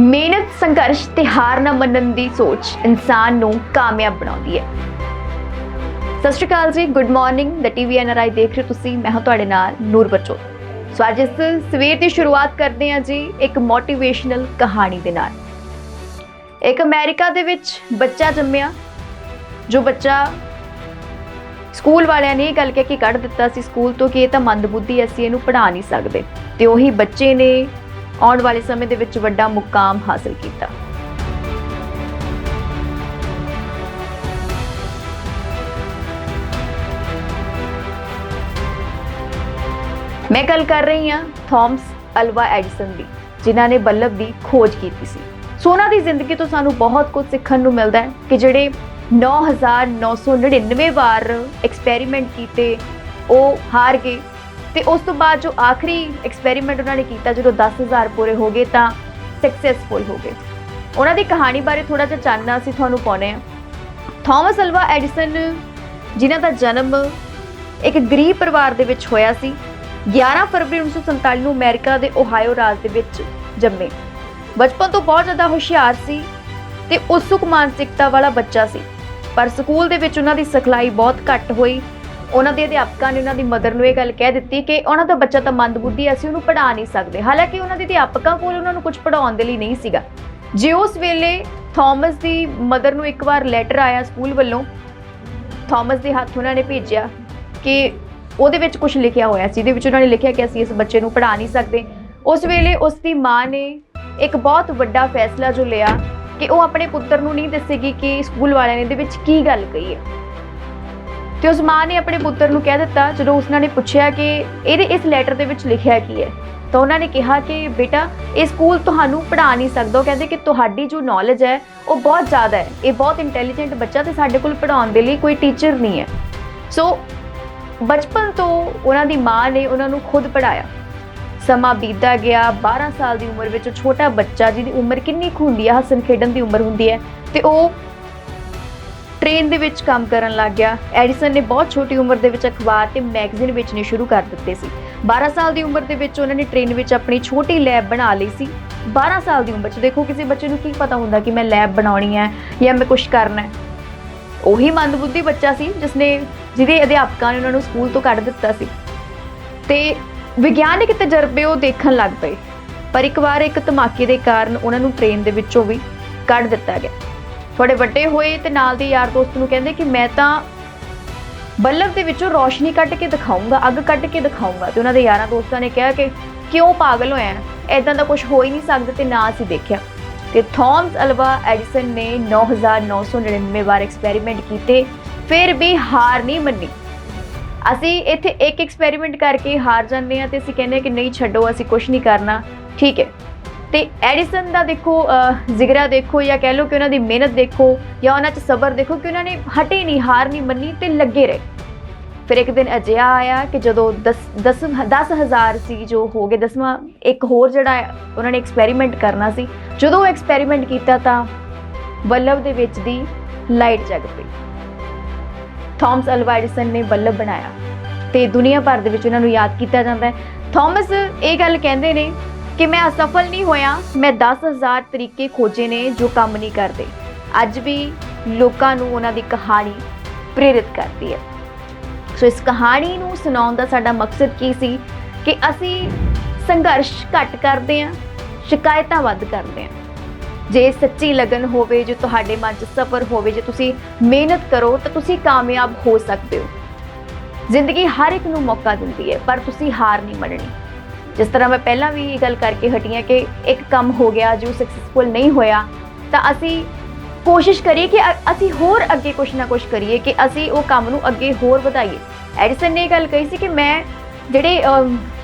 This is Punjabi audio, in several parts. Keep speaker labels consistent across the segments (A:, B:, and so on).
A: ਮਿਹਨਤ ਸੰਘਰਸ਼ ਤੇ ਹਾਰ ਨਾ ਮੰਨਣ ਦੀ ਸੋਚ ਇਨਸਾਨ ਨੂੰ ਕਾਮਯਾਬ ਬਣਾਉਂਦੀ ਹੈ। ਸਤਿ ਸ਼੍ਰੀ ਅਕਾਲ ਜੀ good morning the TV NRI ਦੇਖ ਰਹੇ ਹੋ ਤੁਸੀਂ ਮੈਂ ਹਾਂ ਤੁਹਾਡੇ ਨਾਲ ਨੂਰ ਬੱਚੋ। ਸੋ ਅੱਜ ਇਸ ਸਵੇਰ ਦੀ ਸ਼ੁਰੂਆਤ ਕਰਦੇ ਹਾਂ ਜੀ ਇੱਕ ਮੋਟੀਵੇਸ਼ਨਲ ਕਹਾਣੀ ਦੇ ਨਾਲ। ਇੱਕ ਅਮਰੀਕਾ ਦੇ ਵਿੱਚ ਬੱਚਾ ਜੰਮਿਆ ਜੋ ਬੱਚਾ ਸਕੂਲ ਵਾਲਿਆਂ ਨੇ ਇਹ ਗੱਲ ਕਹਿ ਕੇ ਕੱਢ ਦਿੱਤਾ ਸੀ ਸਕੂਲ ਤੋਂ ਕਿ ਇਹ ਤਾਂ ਮੰਦਬੁੱਧੀ ਹੈ, ਅਸੀਂ ਇਹਨੂੰ ਪੜ੍ਹਾ ਨਹੀਂ ਸਕਦੇ। ਤੇ ਉਹੀ ਬੱਚੇ ਨੇ ਆਉਣ ਵਾਲੇ ਸਮੇਂ ਦੇ ਵਿੱਚ ਵੱਡਾ ਮੁਕਾਮ ਹਾਸਲ ਕੀਤਾ। ਮੈਂ ਗੱਲ ਕਰ ਰਹੀ ਹਾਂ ਥਾਮਸ ਅਲਵਾ ਐਡੀਸਨ ਦੀ, ਜਿਨ੍ਹਾਂ ਨੇ ਬੱਲਬ ਦੀ ਖੋਜ ਕੀਤੀ ਸੀ। ਸੋ ਦੀ ਜ਼ਿੰਦਗੀ ਤੋਂ ਸਾਨੂੰ ਬਹੁਤ ਕੁਝ ਸਿੱਖਣ ਨੂੰ ਮਿਲਦਾ ਹੈ ਕਿ ਜਿਹੜੇ 9999 ਵਾਰ ਐਕਸਪੈਰੀਮੈਂਟ ਕੀਤੇ, ਉਹ ਹਾਰ ਗਏ। ਤੇ ਉਸ ਤੋਂ ਬਾਅਦ ਜੋ ਆਖਰੀ ਐਕਸਪੈਰੀਮੈਂਟ ਉਹਨਾਂ ਨੇ ਕੀਤਾ, ਜਦੋਂ 10000 ਪੂਰੇ ਹੋ ਗਏ ਤਾਂ ਸਕਸੈਸਫੁਲ ਹੋ ਗਏ। ਉਹਨਾਂ ਦੀ ਕਹਾਣੀ ਬਾਰੇ ਥੋੜਾ ਜਿਹਾ ਜਾਣਨਾ ਅਸੀਂ ਤੁਹਾਨੂੰ ਪਾਉਨੇ ਆ ਥਾਮਸ ਅਲਵਾ ਐਡੀਸਨ, ਜਿਨ੍ਹਾਂ ਦਾ ਜਨਮ ਇੱਕ ਗਰੀਬ ਪਰਿਵਾਰ ਦੇ ਵਿੱਚ ਹੋਇਆ ਸੀ 11 ਫਰਵਰੀ 1947 ਨੂੰ ਅਮਰੀਕਾ ਦੇ ਓਹਾਇਓ ਰਾਜ ਦੇ ਵਿੱਚ ਜੰਮੇ। ਬਚਪਨ ਤੋਂ ਬਹੁਤ ਜ਼ਿਆਦਾ ਹੁਸ਼ਿਆਰ ਸੀ ਤੇ ਉਤਸੁਕ ਮਾਨਸਿਕਤਾ ਵਾਲਾ ਬੱਚਾ ਸੀ। ਪਰ ਸਕੂਲ ਦੇ ਵਿੱਚ ਉਹਨਾਂ ਦੀ ਸਿਖਲਾਈ ਬਹੁਤ ਘੱਟ ਹੋਈ। ਉਹਨਾਂ ਦੇ ਅਧਿਆਪਕਾਂ ਨੇ ਉਹਨਾਂ ਦੀ ਮਦਰ ਨੂੰ ਇਹ ਗੱਲ ਕਹਿ ਦਿੱਤੀ ਕਿ ਉਹਨਾਂ ਦਾ ਬੱਚਾ ਤਾਂ ਮੰਦਬੁੱਧੀ ਹੈ ਅਸੀਂ ਉਹਨੂੰ ਪੜ੍ਹਾ ਨਹੀਂ ਸਕਦੇ। ਹਾਲਾਂਕਿ ਉਹਨਾਂ ਦੇ ਅਧਿਆਪਕਾਂ ਕੋਲ ਉਹਨਾਂ ਨੂੰ ਕੁਝ ਪੜ੍ਹਾਉਣ ਦੇ ਲਈ ਨਹੀਂ ਸੀਗਾ। ਜੇ ਉਸ ਵੇਲੇ ਥਾਮਸ ਦੀ ਮਦਰ ਨੂੰ ਇੱਕ ਵਾਰ ਲੈਟਰ ਆਇਆ ਸਕੂਲ ਵੱਲੋਂ, ਥਾਮਸ ਦੇ ਹੱਥ ਉਹਨਾਂ ਨੇ ਭੇਜਿਆ ਕਿ ਉਹਦੇ ਵਿੱਚ ਕੁਝ ਲਿਖਿਆ ਹੋਇਆ ਸੀ, ਜਿਹਦੇ ਵਿੱਚ ਉਹਨਾਂ ਨੇ ਲਿਖਿਆ ਕਿ ਅਸੀਂ ਇਸ ਬੱਚੇ ਨੂੰ ਪੜ੍ਹਾ ਨਹੀਂ ਸਕਦੇ। ਉਸ ਵੇਲੇ ਉਸ ਦੀ ਮਾਂ ਨੇ ਇੱਕ ਬਹੁਤ ਵੱਡਾ ਫੈਸਲਾ ਜੋ ਲਿਆ ਕਿ ਉਹ ਆਪਣੇ ਪੁੱਤਰ ਨੂੰ ਨਹੀਂ ਦੱਸੇਗੀ ਕਿ ਸਕੂਲ ਵਾਲਿਆਂ ਨੇ ਇਹਦੇ ਵਿੱਚ ਕੀ ਗੱਲ ਕਹੀ ਹੈ। ਤੇ ਉਸ ਮਾਂ ਨੇ ਆਪਣੇ ਪੁੱਤਰ ਨੂੰ ਕਹਿ ਦਿੱਤਾ, ਜਦੋਂ ਉਸਨਾਂ ਨੇ ਪੁੱਛਿਆ ਕਿ ਇਹਦੇ ਇਸ ਲੈਟਰ ਦੇ ਵਿੱਚ ਲਿਖਿਆ ਕੀ ਹੈ, ਤਾਂ ਉਹਨਾਂ ਨੇ ਕਿਹਾ ਕਿ ਬੇਟਾ, ਇਹ ਸਕੂਲ ਤੁਹਾਨੂੰ ਪੜ੍ਹਾ ਨਹੀਂ ਸਕਦਾ। ਉਹ ਕਹਿੰਦੇ ਕਿ ਤੁਹਾਡੀ ਜੋ ਨੌਲੇਜ ਹੈ, ਉਹ ਬਹੁਤ ਜ਼ਿਆਦਾ ਹੈ। ਇਹ ਬਹੁਤ ਇੰਟੈਲੀਜੈਂਟ ਬੱਚਾ ਤੇ ਸਾਡੇ ਕੋਲ ਪੜ੍ਹਾਉਣ ਦੇ ਲਈ ਕੋਈ ਟੀਚਰ ਨਹੀਂ ਹੈ। ਸੋ ਬਚਪਨ ਤੋਂ ਉਹਨਾਂ ਦੀ ਮਾਂ ਨੇ ਉਹਨਾਂ ਨੂੰ ਖੁਦ ਪੜਾਇਆ ਸਮਾਂ ਬੀਤਦਾ ਗਿਆ 12 ਸਾਲ ਦੀ ਉਮਰ ਵਿੱਚ ਛੋਟਾ ਬੱਚਾ ਜਿਹਦੀ ਉਮਰ ਕਿੰਨੀ ਕੁ ਹੁੰਦੀ ਹੈ, ਹੱਸਣ ਖੇਡਣ ਦੀ ਉਮਰ ਹੁੰਦੀ ਹੈ, ਤੇ ਉਹ ਟ੍ਰੇਨ ਦੇ ਵਿੱਚ ਕੰਮ ਕਰਨ ਲੱਗ ਗਿਆ। ਐਡੀਸਨ ਨੇ ਬਹੁਤ ਛੋਟੀ ਉਮਰ ਦੇ ਵਿੱਚ ਅਖਬਾਰ ਤੇ ਮੈਗਜ਼ੀਨ ਵੇਚਣੇ ਸ਼ੁਰੂ ਕਰ ਦਿੱਤੇ ਸੀ। 12 ਸਾਲ ਦੀ ਉਮਰ ਦੇ ਵਿੱਚ ਉਹਨਾਂ ਨੇ ਟ੍ਰੇਨ ਵਿੱਚ ਆਪਣੀ ਛੋਟੀ ਲੈਬ ਬਣਾ ਲਈ ਸੀ। 12 ਸਾਲ ਦੀ ਉਮਰ 'ਚ ਦੇਖੋ ਕਿਸੇ ਬੱਚੇ ਨੂੰ ਕੀ ਪਤਾ ਹੁੰਦਾ ਕਿ ਮੈਂ ਲੈਬ ਬਣਾਉਣੀ ਹੈ ਜਾਂ ਮੈਂ ਕੁਝ ਕਰਨਾ ਹੈ। ਉਹੀ ਮੰਦਬੁੱਧੀ ਬੱਚਾ ਸੀ ਜਿਸਨੇ ਜਿਹਦੇ ਅਧਿਆਪਕਾਂ ਨੇ ਉਹਨਾਂ ਨੂੰ ਸਕੂਲ ਤੋਂ ਕੱਢ ਦਿੱਤਾ ਸੀ। ਤੇ ਵਿਗਿਆਨਿਕ ਤਜਰਬੇ ਉਹ ਦੇਖਣ ਲੱਗ ਪਏ। ਪਰ ਇੱਕ ਵਾਰ ਇੱਕ ਧਮਾਕੇ ਦੇ ਕਾਰਨ ਉਹਨਾਂ ਨੂੰ ਟ੍ਰੇਨ ਦੇ ਵਿੱਚੋਂ ਵੀ ਕੱਢ ਦਿੱਤਾ ਗਿਆ। ਬੜੇ ਵੱਡੇ ਹੋਏ ਤੇ ਨਾਲ ਦੇ ਯਾਰ ਦੋਸਤ ਨੂੰ ਕਹਿੰਦੇ ਕਿ ਮੈਂ ਤਾਂ ਬੱਲਬ ਦੇ ਵਿੱਚੋਂ ਰੋਸ਼ਨੀ ਕੱਢ ਕੇ ਦਿਖਾਉਂਗਾ ਅੱਗ ਕੱਢ ਕੇ ਦਿਖਾਉਂਗਾ ਤੇ ਉਹਨਾਂ ਦੇ ਯਾਰਾਂ ਦੋਸਤਾਂ ਨੇ ਕਿਹਾ ਕਿ ਕਿਉਂ ਪਾਗਲ ਹੋਇਆ ਐਦਾਂ ਦਾ ਕੁਝ ਹੋ ਹੀ ਨਹੀਂ ਸਕਦਾ ਤੇ ਨਾ ਅਸੀਂ ਦੇਖਿਆ। ਤੇ ਥਾਮਸ ਅਲਵਾ ਐਡੀਸਨ ਨੇ 9999 ਵਾਰ ਐਕਸਪੈਰੀਮੈਂਟ ਕੀਤੇ, ਫਿਰ ਵੀ ਹਾਰ ਨਹੀਂ ਮੰਨੀ। ਅਸੀਂ ਇੱਥੇ ਇੱਕ ਐਕਸਪੈਰੀਮੈਂਟ ਕਰਕੇ ਹਾਰ ਜਾਂਦੇ ਆ ਤੇ ਅਸੀਂ ਕਹਿੰਦੇ ਹਾਂ ਕਿ ਨਹੀਂ ਛੱਡੋ, ਅਸੀਂ ਕੁਝ ਨਹੀਂ ਕਰਨਾ। ਠੀਕ ਹੈ। ਤੇ ਐਡੀਸਨ ਦਾ ਦੇਖੋ ਜ਼ਿਗਰਾ ਦੇਖੋ ਜਾਂ ਕਹਿ ਲਓ ਕਿ ਉਹਨਾਂ ਦੀ ਮਿਹਨਤ ਦੇਖੋ ਜਾਂ ਉਹਨਾਂ 'ਚ ਸਬਰ ਦੇਖੋ ਕਿ ਉਹਨਾਂ ਨੇ ਹਟੇ ਨਹੀਂ, ਹਾਰ ਨਹੀਂ ਮੰਨੀ ਤੇ ਲੱਗੇ ਰਹੇ। ਫਿਰ ਇੱਕ ਦਿਨ ਅਜਿਹਾ ਆਇਆ ਕਿ ਜਦੋਂ 10 10 10000 ਸੀ ਜੋ ਹੋ ਗਏ, ਦਸਵਾਂ ਇੱਕ ਹੋਰ ਜਿਹੜਾ ਉਹਨਾਂ ਨੇ ਐਕਸਪੈਰੀਮੈਂਟ ਕਰਨਾ ਸੀ, ਜਦੋਂ ਉਹ ਐਕਸਪੈਰੀਮੈਂਟ ਕੀਤਾ ਤਾਂ ਬੱਲਬ ਦੇ ਵਿੱਚ ਦੀ ਲਾਈਟ ਜਗ ਪਈ। ਥਾਮਸ ਅਲਵਾ ਐਡੀਸਨ ਨੇ ਬੱਲਬ ਬਣਾਇਆ ਤੇ ਦੁਨੀਆ ਭਰ ਦੇ ਵਿੱਚ ਉਹਨਾਂ ਨੂੰ ਯਾਦ ਕੀਤਾ ਜਾਂਦਾ ਹੈ। ਥਾਮਸ ਇਹ ਗੱਲ ਕਹਿੰਦੇ ਨੇ ਕਿ ਮੈਂ ਅਸਫਲ ਨਹੀਂ ਹੋਇਆ, ਮੈਂ 10000 ਤਰੀਕੇ ਖੋਜੇ ਨੇ ਜੋ ਕੰਮ ਨਹੀਂ ਕਰਦੇ। ਅੱਜ ਵੀ ਲੋਕਾਂ ਨੂੰ ਉਹਨਾਂ ਦੀ ਕਹਾਣੀ ਪ੍ਰੇਰਿਤ ਕਰਦੀ ਹੈ। ਸੋ ਇਸ ਕਹਾਣੀ ਨੂੰ ਸੁਣਾਉਣ ਦਾ ਸਾਡਾ ਮਕਸਦ ਕੀ ਸੀ? ਕਿ ਅਸੀਂ ਸੰਘਰਸ਼ ਘੱਟ ਕਰਦੇ ਹਾਂ, ਸ਼ਿਕਾਇਤਾਂ ਵੱਧ ਕਰਦੇ ਹਾਂ। ਜੇ ਸੱਚੀ ਲਗਨ ਹੋਵੇ, ਜੇ ਤੁਹਾਡੇ ਮਨ 'ਚ ਸਬਰ ਹੋਵੇ, ਜੇ ਤੁਸੀਂ ਮਿਹਨਤ ਕਰੋ, ਤਾਂ ਤੁਸੀਂ ਕਾਮਯਾਬ ਹੋ ਸਕਦੇ ਹੋ। ਜ਼ਿੰਦਗੀ ਹਰ ਇੱਕ ਨੂੰ ਮੌਕਾ ਦਿੰਦੀ ਹੈ, ਪਰ ਤੁਸੀਂ ਹਾਰ ਨਹੀਂ ਮੰਨਣੀ। ਜਿਸ ਤਰ੍ਹਾਂ ਮੈਂ ਪਹਿਲਾਂ ਵੀ ਇਹ ਗੱਲ ਕਰਕੇ ਹਟੀ ਹਾਂ ਕਿ ਇੱਕ ਕੰਮ ਹੋ ਗਿਆ ਜੋ ਸਕਸੈਸਫੁਲ ਨਹੀਂ ਹੋਇਆ, ਤਾਂ ਅਸੀਂ ਕੋਸ਼ਿਸ਼ ਕਰੀਏ ਕਿ ਅਸੀਂ ਹੋਰ ਅੱਗੇ ਕੁਝ ਨਾ ਕੁਝ ਕਰੀਏ ਕਿ ਅਸੀਂ ਉਹ ਕੰਮ ਨੂੰ ਅੱਗੇ ਹੋਰ ਵਧਾਈਏ। ਐਡੀਸਨ ਨੇ ਇਹ ਗੱਲ ਕਹੀ ਸੀ ਕਿ ਮੈਂ ਜਿਹੜੇ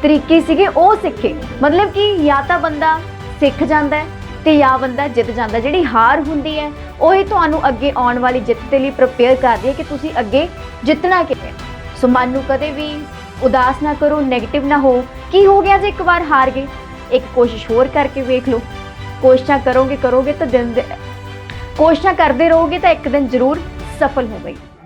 A: ਤਰੀਕੇ ਸੀਗੇ ਉਹ ਸਿੱਖੇ। ਮਤਲਬ ਕਿ ਜਾਂ ਤਾਂ ਬੰਦਾ ਸਿੱਖ ਜਾਂਦਾ ਹੈ ਤੇ ਜਾਂ ਬੰਦਾ ਜਿੱਤ ਜਾਂਦਾ। ਜਿਹੜੀ ਹਾਰ ਹੁੰਦੀ ਹੈ, ਉਹ ਹੀ ਤੁਹਾਨੂੰ ਅੱਗੇ ਆਉਣ ਵਾਲੀ ਜਿੱਤ ਦੇ ਲਈ ਪ੍ਰਪੇਅਰ ਕਰਦੀ ਹੈ ਕਿ ਤੁਸੀਂ ਅੱਗੇ ਜਿੱਤਣਾ ਕਿਵੇਂ ਸੋ ਮਨ ਨੂੰ ਕਦੇ ਵੀ ਉਦਾਸ ਨਾ ਕਰੋ 네ਗੇਟਿਵ ਨਾ ਹੋ। ਕੀ ਹੋ ਗਿਆ ਜੇ ਇੱਕ ਵਾਰ ਹਾਰ ਗਏ? ਇੱਕ ਕੋਸ਼ਿਸ਼ ਹੋਰ ਕਰਕੇ ਵੇਖ ਲਓ। ਕੋਸ਼ਿਸ਼ਾਂ ਕਰੋਗੇ ਕਰੋਗੇ ਤਾਂ ਦਿਨ ਦੇ ਕੋਸ਼ਿਸ਼ਾਂ ਕਰਦੇ ਰਹੋਗੇ ਤਾਂ ਇੱਕ ਦਿਨ ਜ਼ਰੂਰ ਸਫਲ ਹੋਵੇਗੀ।